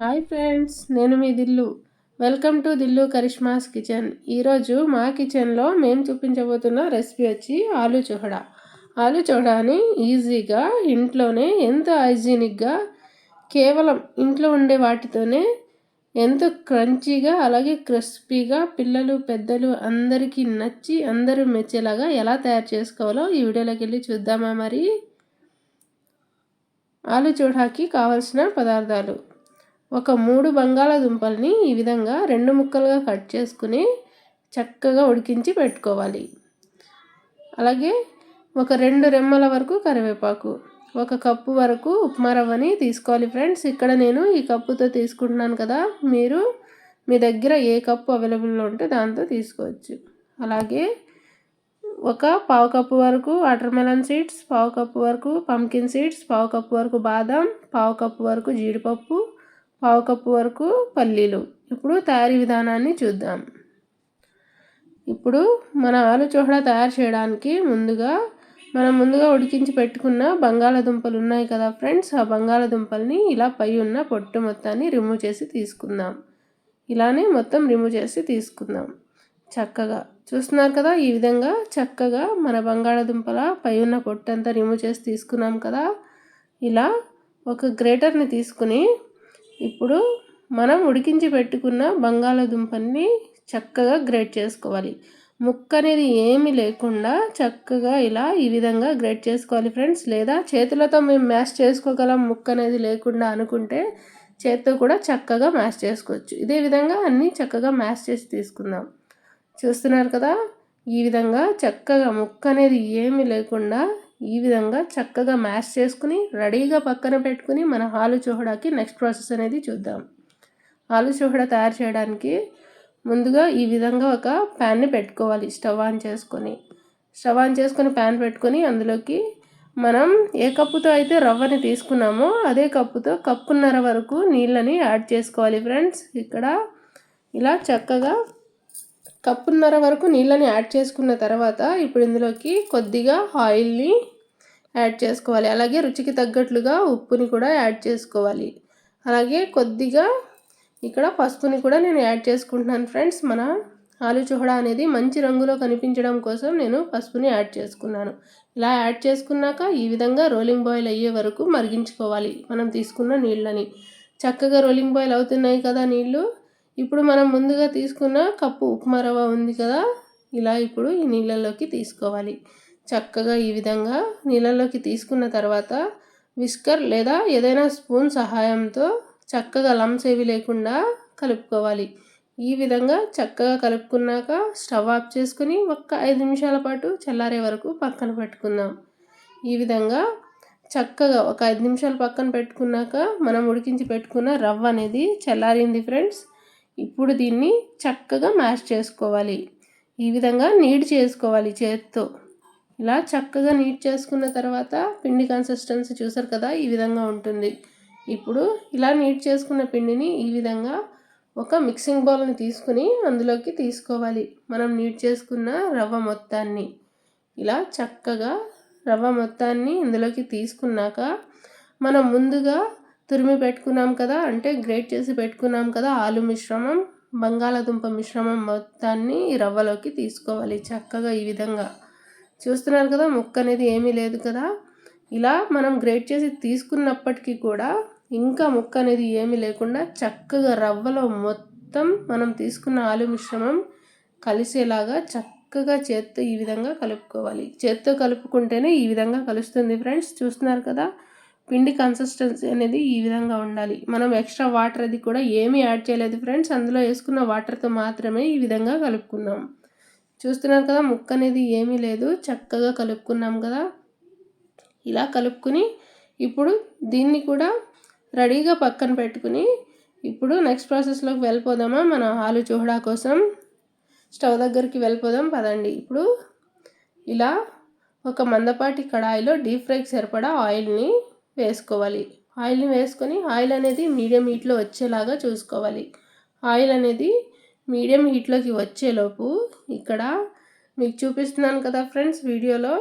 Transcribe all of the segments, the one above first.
Hi friends నేను మీ Dillu. Welcome to Dillu Karishma's kitchen. ఈరోజు మా కిచెన్లో మేము చూపించబోతున్న రెసిపీ వచ్చి ఆలు చోహడా. ఆలు చోహడాని ఈజీగా ఇంట్లోనే ఎంత హైజీనిక్గా కేవలం ఇంట్లో ఉండే వాటితోనే ఎంత క్రంచీగా అలాగే క్రిస్పీగా పిల్లలు పెద్దలు అందరికీ నచ్చి అందరూ మెచ్చేలాగా ఎలా తయారు చేసుకోవాలో ఈ వీడియోలోకి వెళ్ళి చూద్దామా మరి? ఆలు చూడాకి కావలసిన పదార్థాలు. ఒక మూడు బంగాళాదుంపల్ని ఈ విధంగా రెండు ముక్కలుగా కట్ చేసుకుని చక్కగా ఉడికించి పెట్టుకోవాలి. అలాగే ఒక రెండు రెమ్మల వరకు కరివేపాకు ఒక కప్పు వరకు ఉప్మా రవ్వని తీసుకోవాలి ఫ్రెండ్స్. ఇక్కడ నేను ఈ కప్పుతో తీసుకుంటున్నాను కదా మీరు మీ దగ్గర ఏ కప్పు అవైలబుల్లో ఉంటే దాంతో తీసుకోవచ్చు. అలాగే ఒక పావు కప్పు వరకు వాటర్ మెలన్ సీడ్స్ పావు కప్పు వరకు పంకిన్ సీడ్స్ పావు కప్పు వరకు బాదం పావు కప్పు వరకు జీడిపప్పు పావు కప్పు వరకు పల్లీలు. ఇప్పుడు తయారీ విధానాన్ని చూద్దాం. ఇప్పుడు మన ఆలు చోహడా తయారు చేయడానికి ముందుగా మనం ముందుగా ఉడికించి పెట్టుకున్న బంగాళదుంపలు ఉన్నాయి కదా ఫ్రెండ్స్? ఆ బంగాళదుంపల్ని ఇలా పై ఉన్న పొట్టు మొత్తాన్ని రిమూవ్ చేసి తీసుకుందాం. ఇలానే మొత్తం రిమూవ్ చేసి తీసుకుందాం. చక్కగా. చూస్తున్నారు కదా ఈ విధంగా చక్కగా మన బంగాళదుంపల పై ఉన్న పొట్టంతా రిమూవ్ చేసి తీసుకున్నాం కదా. ఇలా ఒక గ్రేటర్ని తీసుకుని ఇప్పుడు మనం ఉడికించి పెట్టుకున్న బంగాళాదుంపని చక్కగా గ్రేట్ చేసుకోవాలి. ముక్క అనేది ఏమి లేకుండా చక్కగా ఇలా ఈ విధంగా గ్రేట్ చేసుకోవాలి ఫ్రెండ్స్. లేదా చేతులతో మేము మ్యాష్ చేసుకోగలం ముక్క అనేది లేకుండా అనుకుంటే చేత్తో కూడా చక్కగా మ్యాష్ చేసుకోవచ్చు. ఇదే విధంగా అన్నీ చక్కగా మ్యాష్ చేసి తీసుకుందాం. చూస్తున్నారు కదా? ఈ విధంగా చక్కగా ముక్క అనేది ఏమి లేకుండా ఈ విధంగా చక్కగా మ్యాష్ చేసుకుని రెడీగా పక్కన పెట్టుకుని మన ఆలు చూహడాకి నెక్స్ట్ ప్రాసెస్ అనేది చూద్దాం. ఆలు చూహడా తయారు చేయడానికి ముందుగా ఈ విధంగా ఒక ప్యాన్ని పెట్టుకోవాలి స్టవ్ ఆన్ చేసుకొని. స్టవ్ ఆన్ చేసుకొని ప్యాన్ పెట్టుకొని అందులోకి మనం ఏ కప్పుతో అయితే రవ్వని తీసుకున్నామో అదే కప్పుతో కప్పున్నర వరకు నీళ్ళని యాడ్ చేసుకోవాలి ఫ్రెండ్స్. ఇక్కడ ఇలా చక్కగా కప్పున్నర వరకు నీళ్ళని యాడ్ చేసుకున్న తర్వాత ఇప్పుడు ఇందులోకి కొద్దిగా ఆయిల్ని యాడ్ చేసుకోవాలి. అలాగే రుచికి తగ్గట్లుగా ఉప్పుని కూడా యాడ్ చేసుకోవాలి. అలాగే కొద్దిగా ఇక్కడ పసుపుని కూడా నేను యాడ్ చేసుకుంటున్నాను ఫ్రెండ్స్. మన ఆలు చుహడా అనేది మంచి రంగులో కనిపించడం కోసం నేను పసుపుని యాడ్ చేసుకున్నాను. ఇలా యాడ్ చేసుకున్నాక ఈ విధంగా రోలింగ్ బాయిల్ అయ్యే వరకు మరిగించుకోవాలి. మనం తీసుకున్న నీళ్ళని. చక్కగా రోలింగ్ బాయిల్ అవుతున్నాయి కదా నీళ్ళు. ఇప్పుడు మనం ముందుగా తీసుకున్న కప్పు ఉప్మా రవ్వ ఉంది కదా ఇలా ఇప్పుడు ఈ నీళ్ళలోకి తీసుకోవాలి. చక్కగా ఈ విధంగా నీళ్ళలోకి తీసుకున్న తర్వాత విస్కర్ లేదా ఏదైనా స్పూన్ సహాయంతో చక్కగా లమ్స్ ఏవి లేకుండా కలుపుకోవాలి. ఈ విధంగా చక్కగా కలుపుకున్నాక స్టవ్ ఆఫ్ చేసుకుని ఒక్క ఐదు నిమిషాల పాటు చల్లారే వరకు పక్కన పెట్టుకుందాం. ఈ విధంగా చక్కగా ఒక ఐదు నిమిషాలు పక్కన పెట్టుకున్నాక మనం ఉడికించి పెట్టుకున్న రవ్వ అనేది చల్లారింది ఫ్రెండ్స్. ఇప్పుడు దీన్ని చక్కగా మ్యాష్ చేసుకోవాలి. ఈ విధంగా నీట్ చేసుకోవాలి చేత్తో. ఇలా చక్కగా నీట్ చేసుకున్న తర్వాత పిండి కన్సిస్టెన్సీ చూసారు కదా ఈ విధంగా ఉంటుంది. ఇప్పుడు ఇలా నీట్ చేసుకున్న పిండిని ఈ విధంగా ఒక మిక్సింగ్ బౌల్ని తీసుకుని అందులోకి తీసుకోవాలి. మనం నీట్ చేసుకున్న రవ్వ మొత్తాన్ని. ఇలా చక్కగా రవ్వ మొత్తాన్ని ఇందులోకి తీసుకున్నాక మనం ముందుగా తురిమి పెట్టుకున్నాం కదా అంటే గ్రేట్ చేసి పెట్టుకున్నాం కదా ఆలు మిశ్రమం బంగాళాదుంప మిశ్రమం మొత్తాన్ని రవ్వలోకి తీసుకోవాలి చక్కగా ఈ విధంగా. చూస్తున్నారు కదా ముక్క అనేది ఏమీ లేదు కదా. ఇలా మనం గ్రేట్ చేసి తీసుకున్నప్పటికీ కూడా ఇంకా ముక్క అనేది ఏమీ లేకుండా చక్కగా రవ్వలో మొత్తం మనం తీసుకున్న ఆలు మిశ్రమం కలిసేలాగా చక్కగా చేత్తో ఈ విధంగా కలుపుకోవాలి. చేత్తో కలుపుకుంటేనే ఈ విధంగా కలుస్తుంది ఫ్రెండ్స్ చూస్తున్నారు కదా. పిండి కన్సిస్టెన్సీ అనేది ఈ విధంగా ఉండాలి. మనం ఎక్స్ట్రా వాటర్ అది కూడా ఏమీ యాడ్ చేయలేదు ఫ్రెండ్స్ అందులో వేసుకున్న వాటర్తో మాత్రమే ఈ విధంగా కలుపుకున్నాం. చూస్తున్నారు కదా ముక్క అనేది ఏమీ లేదు. చక్కగా కలుపుకున్నాం కదా. ఇలా కలుపుకుని ఇప్పుడు దీన్ని కూడా రెడీగా పక్కన పెట్టుకుని ఇప్పుడు నెక్స్ట్ ప్రాసెస్లోకి వెళ్ళిపోదామా? మన ఆలు చూహడా కోసం. స్టవ్ దగ్గరికి వెళ్ళిపోదాం పదండి. ఇప్పుడు ఇలా ఒక మందపాటి కడాయిలో డీప్ ఫ్రైకి సరిపడా ఆయిల్ని వేసుకోవాలి. ఆయిల్ని వేసుకొని ఆయిల్ అనేది మీడియం హీట్లో వచ్చేలాగా చూసుకోవాలి. ఆయిల్ అనేది మీడియం హీట్లోకి వచ్చేలోపు ఇక్కడ మీకు చూపిస్తున్నాను కదా ఫ్రెండ్స్ వీడియోలో.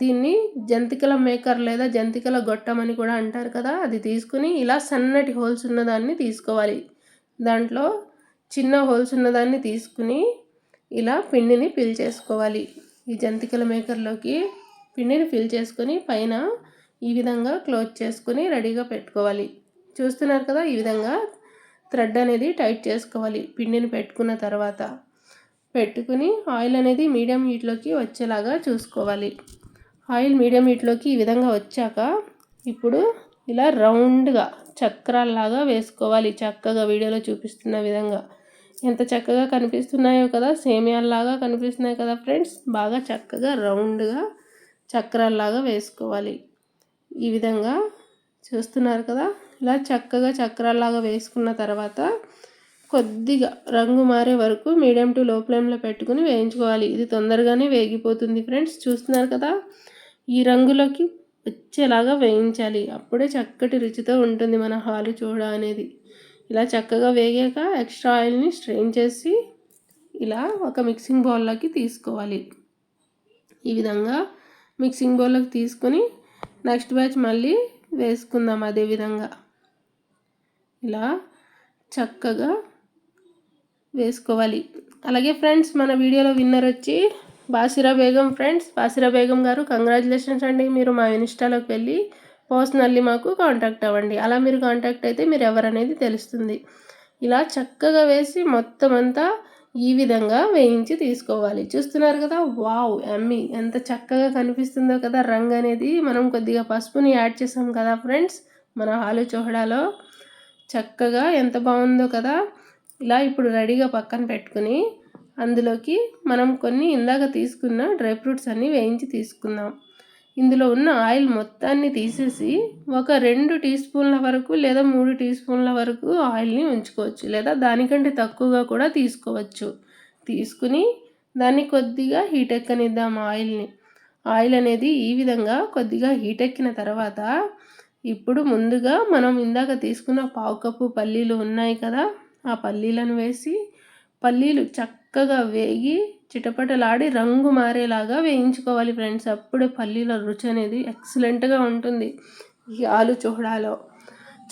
దీన్ని జంతికల మేకర్ లేదా జంతికల గొట్టం అని కూడా అంటారు కదా. అది తీసుకుని ఇలా సన్నటి హోల్స్ ఉన్నదాన్ని తీసుకోవాలి. దాంట్లో చిన్న హోల్స్ ఉన్నదాన్ని తీసుకుని ఇలా పిండిని ఫిల్ చేసుకోవాలి. ఈ జంతికల మేకర్లోకి పిండిని ఫిల్ చేసుకొని పైన ఈ విధంగా క్లోజ్ చేసుకొని రెడీగా పెట్టుకోవాలి. చూస్తున్నారు కదా ఈ విధంగా థ్రెడ్ అనేది టైట్ చేసుకోవాలి. పిండిని పెట్టుకున్న తర్వాత పెట్టుకుని ఆయిల్ అనేది మీడియం హీట్లోకి వచ్చేలాగా చూసుకోవాలి. ఆయిల్ మీడియం హీట్లోకి ఈ విధంగా వచ్చాక ఇప్పుడు ఇలా రౌండ్గా చక్రాల్లాగా వేసుకోవాలి. చక్కగా వీడియోలో చూపిస్తున్న విధంగా. ఎంత చక్కగా కనిపిస్తున్నాయో కదా సేమియాల్లాగా కనిపిస్తున్నాయి కదా ఫ్రెండ్స్. బాగా చక్కగా రౌండ్గా చక్రాల్లాగా వేసుకోవాలి. ఈ విధంగా చూస్తున్నారు కదా. ఇలా చక్కగా చక్రాల్లాగా వేసుకున్న తర్వాత కొద్దిగా రంగు మారే వరకు మీడియం టు లో ఫ్లేమ్లో పెట్టుకుని వేయించుకోవాలి. ఇది తొందరగానే వేగిపోతుంది ఫ్రెండ్స్. చూస్తున్నారు కదా? ఈ రంగులోకి వచ్చేలాగా వేయించాలి. అప్పుడే చక్కటి రుచితో ఉంటుంది మన హాలు చూడ అనేది. ఇలా చక్కగా వేగాక ఎక్స్ట్రా ఆయిల్ని స్ట్రెయిన్ చేసి ఇలా ఒక మిక్సింగ్ బౌల్లోకి తీసుకోవాలి. ఈ విధంగా మిక్సింగ్ బౌల్లోకి తీసుకొని నెక్స్ట్ బ్యాచ్ మళ్ళీ వేసుకుందాం అదే విధంగా. ఇలా చక్కగా వేసుకోవాలి. అలాగే ఫ్రెండ్స్ మన వీడియోలో విన్నర్ వచ్చి బాసిరా బేగం. ఫ్రెండ్స్ బాసిరా బేగం గారు కంగ్రాచులేషన్స్ అండి. మీరు మా ఇన్స్టాలోకి వెళ్ళి పర్సనల్లీ మాకు కాంటాక్ట్ అవ్వండి. అలా మీరు కాంటాక్ట్ అయితే మీరు ఎవరనేది తెలుస్తుంది. ఇలా చక్కగా వేసి మొత్తం అంతా ఈ విధంగా వేయించి తీసుకోవాలి. చూస్తున్నారు కదా? వావ్! అమ్మి! ఎంత చక్కగా కనిపిస్తుందో కదా? రంగు అనేది మనం కొద్దిగా పసుపుని యాడ్ చేసాం కదా ఫ్రెండ్స్? మన ఆలు చోహడాలో. చక్కగా ఎంత బాగుందో కదా? ఇలా ఇప్పుడు రెడీగా పక్కన పెట్టుకుని అందులోకి మనం కొన్ని ఇందాక తీసుకున్న డ్రై ఫ్రూట్స్ అన్నీ వేయించి తీసుకుందాం. ఇందులో ఉన్న ఆయిల్ మొత్తాన్ని తీసేసి ఒక రెండు టీ స్పూన్ల వరకు లేదా మూడు టీ స్పూన్ల వరకు ఆయిల్ని ఉంచుకోవచ్చు లేదా దానికంటే తక్కువగా కూడా తీసుకోవచ్చు. తీసుకుని దాన్ని కొద్దిగా హీట్ ఎక్కనిద్దాం ఆయిల్ని. ఆయిల్ అనేది ఈ విధంగా కొద్దిగా హీట్ ఎక్కిన తర్వాత ఇప్పుడు ముందుగా మనం ఇందాక తీసుకున్న పావు కప్పు పల్లీలు ఉన్నాయి కదా ఆ పల్లీలను వేసి పల్లీలు చక్కగా వేగి చిటపటలాడి రంగు మారేలాగా వేయించుకోవాలి ఫ్రెండ్స్. అప్పుడే పల్లీల రుచి అనేది ఎక్సలెంట్గా ఉంటుంది. ఈ ఆలు చూడాలో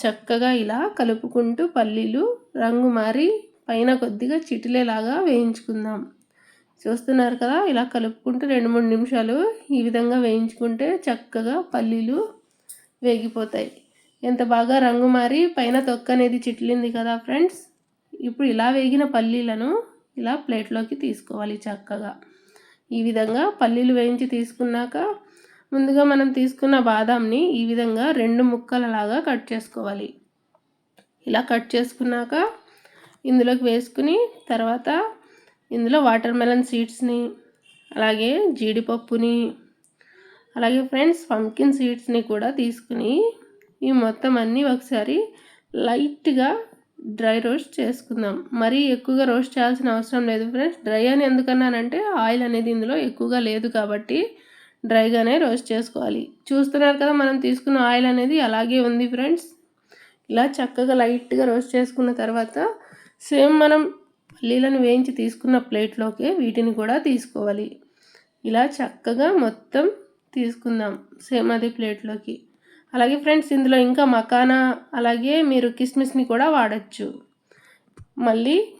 చక్కగా ఇలా కలుపుకుంటూ పల్లీలు రంగు మారి పైన కొద్దిగా చిటిలేలాగా వేయించుకుందాం. చూస్తున్నారు కదా ఇలా కలుపుకుంటూ రెండు మూడు నిమిషాలు ఈ విధంగా వేయించుకుంటే చక్కగా పల్లీలు వేగిపోతాయి. ఎంత బాగా రంగు మారి పైన తొక్క అనేది చిట్లింది కదా ఫ్రెండ్స్. ఇప్పుడు ఇలా వేగిన పల్లీలను ఇలా ప్లేట్లోకి తీసుకోవాలి చక్కగా. ఈ విధంగా పల్లీలు వేయించి తీసుకున్నాక ముందుగా మనం తీసుకున్న బాదాంని ఈ విధంగా రెండు ముక్కలలాగా కట్ చేసుకోవాలి. ఇలా కట్ చేసుకున్నాక ఇందులోకి వేసుకుని తర్వాత ఇందులో వాటర్ మెలన్ సీడ్స్ని అలాగే జీడిపప్పుని అలాగే ఫ్రెండ్స్ పంకిన్ సీడ్స్ని కూడా తీసుకుని ఈ మొత్తం అన్నీ ఒకసారి లైట్గా డ్రై రోస్ట్ చేసుకుందాం. మరీ ఎక్కువగా రోస్ట్ చేయాల్సిన అవసరం లేదు ఫ్రెండ్స్. డ్రై అని ఎందుకన్నానంటే ఆయిల్ అనేది ఇందులో ఎక్కువగా లేదు కాబట్టి డ్రైగానే రోస్ట్ చేసుకోవాలి. చూస్తున్నారు కదా మనం తీసుకున్న ఆయిల్ అనేది అలాగే ఉంది ఫ్రెండ్స్. ఇలా చక్కగా లైట్గా రోస్ట్ చేసుకున్న తర్వాత సేమ్ మనం పల్లీలను వేయించి తీసుకున్న ప్లేట్లోకి వీటిని కూడా తీసుకోవాలి. ఇలా చక్కగా మొత్తం తీసుకుందాం సేమ్ అదే ప్లేట్లోకి. అలాగే ఫ్రెండ్స్ ఇందులో ఇంకా మకానా అలాగే మీరు కిస్మిస్ని కూడా వాడచ్చు. మళ్ళీ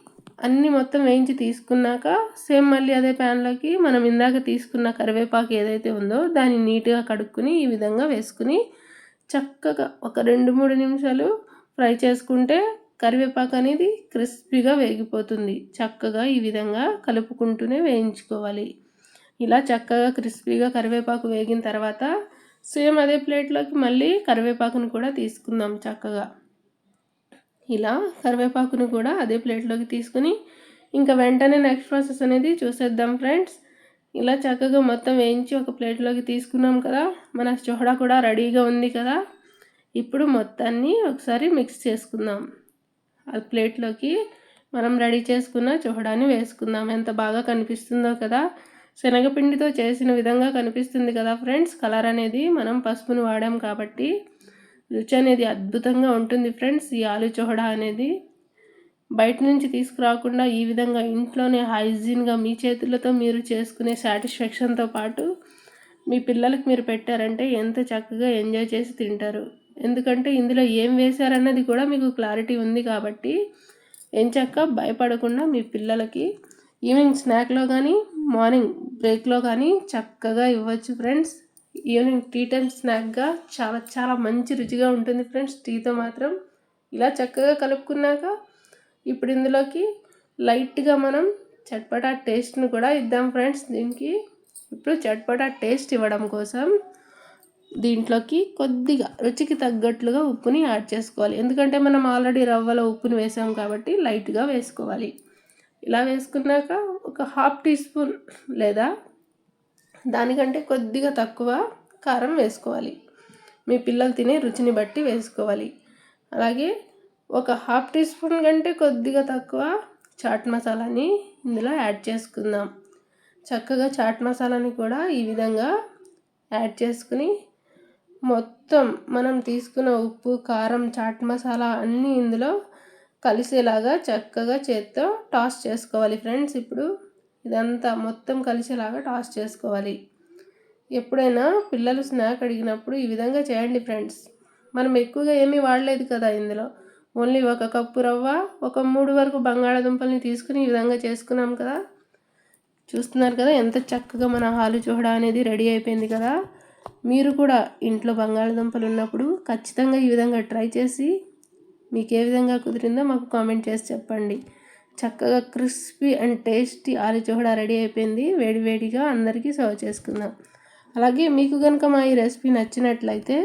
అన్నీ మొత్తం వేయించి తీసుకున్నాక సేమ్ మళ్ళీ అదే ప్యాన్లోకి మనం ఇందాక తీసుకున్న కరివేపాకు ఏదైతే ఉందో దాన్ని నీట్గా కడుక్కుని ఈ విధంగా వేసుకుని చక్కగా ఒక రెండు మూడు నిమిషాలు ఫ్రై చేసుకుంటే కరివేపాకు అనేది క్రిస్పీగా వేగిపోతుంది. చక్కగా ఈ విధంగా కలుపుకుంటూనే వేయించుకోవాలి. ఇలా చక్కగా క్రిస్పీగా కరివేపాకు వేగిన తర్వాత సేమ్ అదే ప్లేట్లోకి మళ్ళీ కరివేపాకును కూడా తీసుకుందాం చక్కగా. ఇలా కరివేపాకును కూడా అదే ప్లేట్లోకి తీసుకుని ఇంకా వెంటనే నెక్స్ట్ ప్రాసెస్ అనేది చూసేద్దాం ఫ్రెండ్స్. ఇలా చక్కగా మొత్తం వేయించి ఒక ప్లేట్లోకి తీసుకున్నాం కదా మన చోహడా కూడా రెడీగా ఉంది కదా. ఇప్పుడు మొత్తాన్ని ఒకసారి మిక్స్ చేసుకుందాం. ఆ ప్లేట్లోకి మనం రెడీ చేసుకున్న చోహడాని వేసుకుందాం. ఎంత బాగా కనిపిస్తుందో కదా. శనగపిండితో చేసిన విధంగా కనిపిస్తుంది కదా ఫ్రెండ్స్. కలర్ అనేది మనం పసుపును వాడాం కాబట్టి రుచి అనేది అద్భుతంగా ఉంటుంది ఫ్రెండ్స్. ఈ ఆలు చోహడా అనేది బయట నుంచి తీసుకురాకుండా ఈ విధంగా ఇంట్లోనే హైజీన్గా మీ చేతులతో మీరు చేసుకునే సాటిస్ఫాక్షన్తో పాటు మీ పిల్లలకు మీరు పెట్టారంటే ఎంత చక్కగా ఎంజాయ్ చేసి తింటారు. ఎందుకంటే ఇందులో ఏం వేశారన్నది కూడా మీకు క్లారిటీ ఉంది కాబట్టి ఎంచక్క భయపడకుండా మీ పిల్లలకి ఈవినింగ్ స్నాక్లో కానీ మార్నింగ్ బ్రేక్లో కానీ చక్కగా ఇవ్వచ్చు ఫ్రెండ్స్. ఈవినింగ్ టీ టైం స్నాక్గా చాలా చాలా మంచి రుచిగా ఉంటుంది ఫ్రెండ్స్. టీతో మాత్రం ఇలా చక్కగా కలుపుకున్నాక ఇప్పుడు ఇందులోకి లైట్గా మనం చట్పటా టేస్ట్ను కూడా ఇద్దాం ఫ్రెండ్స్. దీనికి ఇప్పుడు చట్పటా టేస్ట్ ఇవ్వడం కోసం దీంట్లోకి కొద్దిగా రుచికి తగ్గట్లుగా ఉప్పుని యాడ్ చేసుకోవాలి. ఎందుకంటే మనం ఆల్రెడీ రవ్వలో ఉప్పుని వేసాం కాబట్టి లైట్గా వేసుకోవాలి. ఇలా వేసుకున్నాక ఒక హాఫ్ టీ స్పూన్ లేదా దానికంటే కొద్దిగా తక్కువ కారం వేసుకోవాలి. మీ పిల్లలు తినే రుచిని బట్టి వేసుకోవాలి. అలాగే ఒక హాఫ్ టీ స్పూన్ కంటే కొద్దిగా తక్కువ చాట్ మసాలాని ఇందులో యాడ్ చేసుకుందాం. చక్కగా చాట్ మసాలాని కూడా ఈ విధంగా యాడ్ చేసుకుని మొత్తం మనం తీసుకున్న ఉప్పు కారం చాట్ మసాలా అన్నీ ఇందులో కలిసేలాగా చక్కగా చేత్తో టాస్ చేసుకోవాలి ఫ్రెండ్స్. ఇప్పుడు ఇదంతా మొత్తం కలిసేలాగా టాస్ చేసుకోవాలి. ఎప్పుడైనా పిల్లలు స్నాక్ అడిగినప్పుడు ఈ విధంగా చేయండి ఫ్రెండ్స్. మనం ఎక్కువగా ఏమీ వాడలేదు కదా ఇందులో. ఓన్లీ ఒక కప్పు రవ్వ ఒక మూడు వరకు బంగాళాదుంపల్ని తీసుకుని ఈ విధంగా చేసుకున్నాం కదా. చూస్తున్నారు కదా ఎంత చక్కగా మన హాలు చూడ అనేది రెడీ అయిపోయింది కదా. మీరు కూడా ఇంట్లో బంగాళదుంపలు ఉన్నప్పుడు ఖచ్చితంగా ఈ విధంగా ట్రై చేసి మీకు ఏ విధంగా కుదిరిందో మాకు కామెంట్ చేసి చెప్పండి. చక్కగా క్రిస్పీ అండ్ టేస్టీ ఆలు చూడ రెడీ అయిపోయింది. వేడివేడిగా అందరికీ సర్వ్ చేసుకుందాం. అలాగే మీకు కనుక మా ఈ రెసిపీ నచ్చినట్లయితే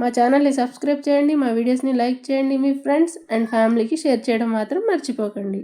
మా ఛానల్ని సబ్స్క్రైబ్ చేయండి మా వీడియోస్ని లైక్ చేయండి మీ ఫ్రెండ్స్ అండ్ ఫ్యామిలీకి షేర్ చేయడం మాత్రం మర్చిపోకండి.